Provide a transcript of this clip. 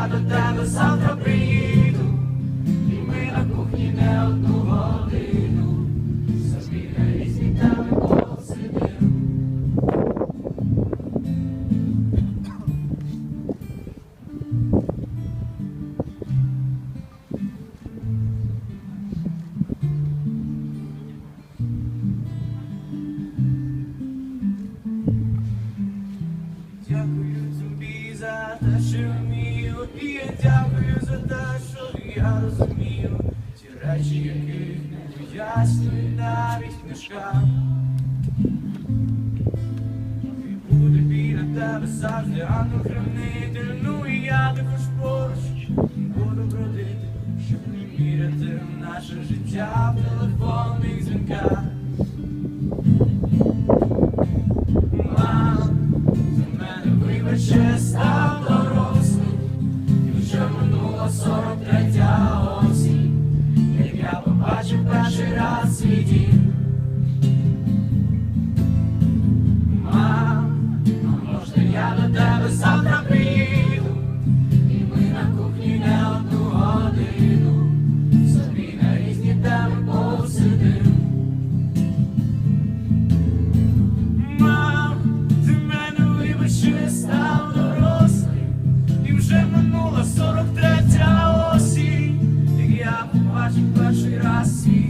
Travel, travel south from дякую за те, що я розумію ті речі, яких не пояснюють навіть книжкам. І буде біля тебе завжди ангел-хранитель, ну і я також поруч буду бродити, щоб не міряти наше життя в телефонних дзвінках. Тебе завтра приїду, і ми на кухні не одну годину, собі на різні теми посидим. Мам, ти мене вибач, я став дорослим, і вже минула 43 осінь, як я побачив перший раз свій